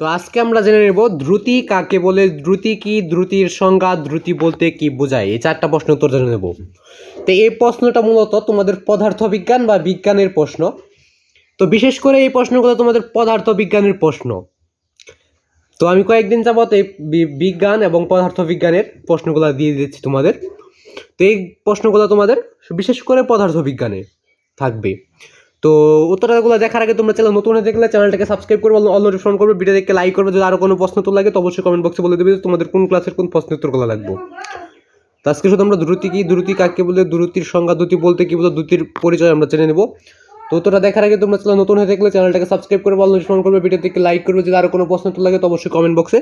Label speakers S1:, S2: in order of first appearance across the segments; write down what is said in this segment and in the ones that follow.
S1: তো আজকে আমরা জেনে নেব দ্রুতি কাকে বলে, দ্রুতি কি, দ্রুতির সংজ্ঞা, দ্রুতি বলতে কি বোঝায়? এই চারটা প্রশ্ন উত্তর জেনে নেব। তো এই প্রশ্নটা মূলত তোমাদের পদার্থবিজ্ঞান বা বিজ্ঞানের প্রশ্ন। তো বিশেষ করে এই প্রশ্নগুলো তোমাদের পদার্থ বিজ্ঞানের প্রশ্ন। তো আমি কয়েকদিন যাবত এই বিজ্ঞান এবং পদার্থ বিজ্ঞানের প্রশ্নগুলো দিয়ে দিচ্ছি তোমাদের। তো এই প্রশ্নগুলো তোমাদের বিশেষ করে পদার্থ বিজ্ঞানে থাকবে। তো উত্তরগুলো দেখার আগে তোমরা চ্যানেল নতুন দেখলে চ্যানেলটাকে সাবস্ক্রাইব করবে অল নোটিফিকেশন করবে ভিডিও দেখে লাইক করবে, যদি আরও কোনো প্রশ্ন তো লাগে তো অবশ্যই কমেন্ট বক্সে বলে দেবে তোমাদের কোন ক্লাসের কোন প্রশ্ন উত্তরগুলো লাগবে। তো আজকে শুধু আমরা দ্রুতি কি? দ্রুতি কাকে বলে? দ্রুতির সংজ্ঞা, দ্রুতি বলতে কি বলে দ্রুতির পরিচয় আমরা জেনে নেব। তো উত্তরটা দেখার আগে তোমরা চ্যানেল নতুন হয়ে দেখলে চ্যানেলটাকে সাবস্ক্রাইব করবে অল নোটিফিকেশন করবে ভিডিও দেখে লাইক করবে, যদি আরও কোনো প্রশ্ন উত্তর লাগে তো অবশ্যই কমেন্ট বক্সে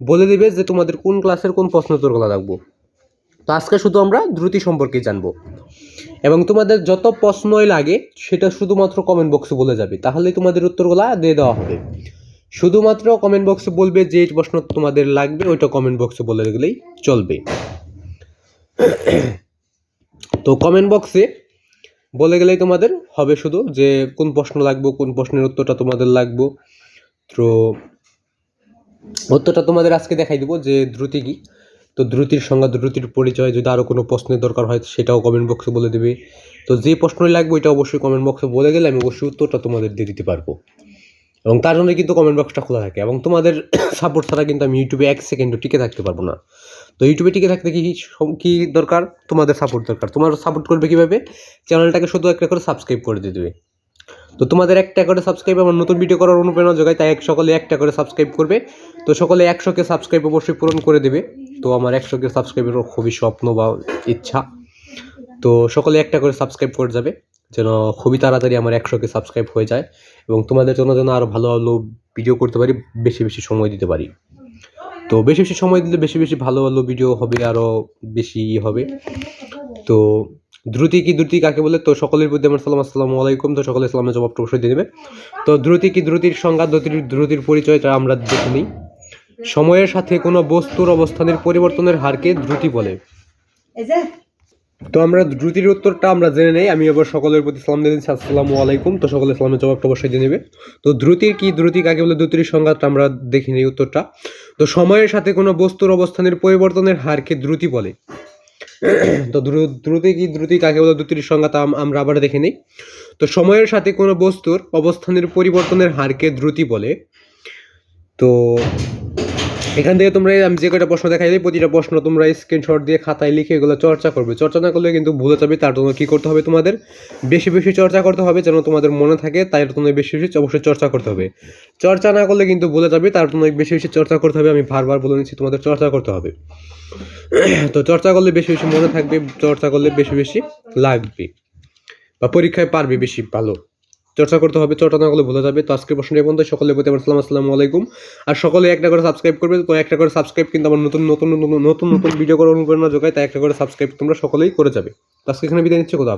S1: বলে দিবে যে তোমাদের কোন ক্লাসের কোন প্রশ্ন উত্তরগুলো লাগবে। তো আজকে শুধু আমরা দ্রুতি সম্পর্কে জানব। এবং তোমাদের যত প্রশ্নই লাগে, সেটা শুধুমাত্র কমেন্ট বক্সে বলে যাবে। তাহলেই তোমাদের উত্তরগুলো দিয়ে দেওয়া হবে। শুধুমাত্র কমেন্ট বক্সে বলবে যে প্রশ্ন তোমাদের লাগবে, ওইটা কমেন্ট বক্সে বলে গেলেই চলবে। তো কমেন্ট বক্সে বলে গেলেই তোমাদের হবে শুধু যে কোন প্রশ্ন লাগবে, কোন প্রশ্নের উত্তরটা তোমাদের লাগবে। তো উত্তরটা তোমাদের আজকে দেখাই দিব যে দ্রুতি কি। তো দ্রুতির সংজ্ঞা দ্রুতির পরিচয় যদি আরও কোনো প্রশ্নের দরকার হয় সেটাও কমেন্ট বক্সে বলে দেবে। তো যে প্রশ্নই লাগবে ওইটা অবশ্যই কমেন্ট বক্সে বলে গেলে আমি অবশ্যই উত্তরটা তোমাদের দিয়ে দিতে পারব। এবং তার জন্য কিন্তু কমেন্ট বক্সটা খোলা থাকে এবং তোমাদের সাপোর্ট ছাড়া কিন্তু আমি ইউটিউবে এক সেকেন্ডও টিকে থাকতে পারব না। তো ইউটিউবে টিকে থাকতে কি কি দরকার? তোমাদের সাপোর্ট দরকার। তোমার সাপোর্ট করবে কীভাবে? চ্যানেলটাকে শুধু একটা করে সাবস্ক্রাইব করে দিয়ে দেবে। তো তোমাদের একটা করে সাবস্ক্রাইব আমার নতুন ভিডিও করার অনুপ্রেরণা যোগায়, তাই এক সকলে একটা করে সাবস্ক্রাইব করবে। তো সকলে একশোকে সাবস্ক্রাইব অবশ্যই পূরণ করে দেবে। তো আমার একশো একশোকে সাবস্ক্রাইবের খুবই স্বপ্ন বা ইচ্ছা। তো সকলে একটা করে সাবস্ক্রাইব করে যাবে, যেন খুবই তাড়াতাড়ি আমার একশোকে সাবস্ক্রাইব হয়ে যায় এবং তোমাদের জন্য যেন আরও ভালো ভালো ভিডিও করতে পারি, বেশি বেশি সময় দিতে পারি। তো বেশি বেশি সময় দিলে বেশি বেশি ভালো ভালো ভিডিও হবে আরও বেশি ই হবে। তো দ্রুতি কি দ্রুতি কাকে বলে? তো সকলের প্রতি আমার সালাম, আসসালামু আলাইকুম। তো সকলে সালামের জবাবটা অবশ্যই দিয়ে দেবে। তো দ্রুতি কি দ্রুতির সংজ্ঞা, দ্রুতির দ্রুতির পরিচয়টা আমরা দেখে নিই। সময়ের সাথে কোনো বস্তুর অবস্থানের পরিবর্তনের হারকে দ্রুতি বলে। তো আমরা দ্রুতির উত্তরটা আমরা জেনে নেই। আমি এবার সকলের প্রতি সালাম দিয়ে দিচ্ছি। আসসালামু আলাইকুম। তো সকলে সালামের জবাবটা অবশ্যই দিয়ে নেবে। তো দ্রুতির কি, দ্রুতি কাকে বলে? দ্রুতির সংজ্ঞাটা আমরা দেখি নেই উত্তরটা। তো সময়ের সাথে কোনো বস্তুর অবস্থানের পরিবর্তনের হারকে দ্রুতি বলে। তো দ্রুতি কি, দ্রুতি কাকে বলে? দ্রুতির সংজ্ঞাটা আমরা আবার দেখে নিই। তো সময়ের সাথে কোনো বস্তুর অবস্থানের পরিবর্তনের হারকে দ্রুতি বলে। তো এখান থেকে তোমরা আমি যে কয়টা প্রশ্ন দেখাই দিই, প্রতিটা প্রশ্ন তোমরা স্ক্রিনশট দিয়ে খাতায় লিখে এগুলো চর্চা করবে। চর্চা না করলে কিন্তু ভুলে যাবে, তার জন্য কী করতে হবে তোমাদের? বেশি বেশি চর্চা করতে হবে যেন তোমাদের মনে থাকে, তাই তোমাদের বেশি বেশি অবশ্যই চর্চা করতে হবে। চর্চা না করলে কিন্তু ভুলে যাবে, তার জন্য বেশি বেশি চর্চা করতে হবে। আমি বারবার বলে নিচ্ছি, তোমাদের চর্চা করতে হবে। তো চর্চা করলে বেশি বেশি মনে থাকবে, চর্চা করলে বেশি বেশি লাগবে বা পরীক্ষায় পারবে বেশি ভালো। চর্চা করতে হবে, চর্চা না করলে ভুলে যাবে। তো আজকের প্রশ্ন বন্ধু সকলের প্রতি আমার সালাম, আসসালামু আলাইকুম। আর সকলে একটা করে সাবস্ক্রাইব করবে, তো একটা করে সাবস্ক্রাইব কিন্তু আমার নতুন নতুন নতুন নতুন ভিডিও করার অনুপ্রেরণা যোগায়, তাই একটা করে সাবস্ক্রাইব তোমরা সকলেই করে যাবে। আজকে এখানে বিদায় নিচ্ছি কোথাও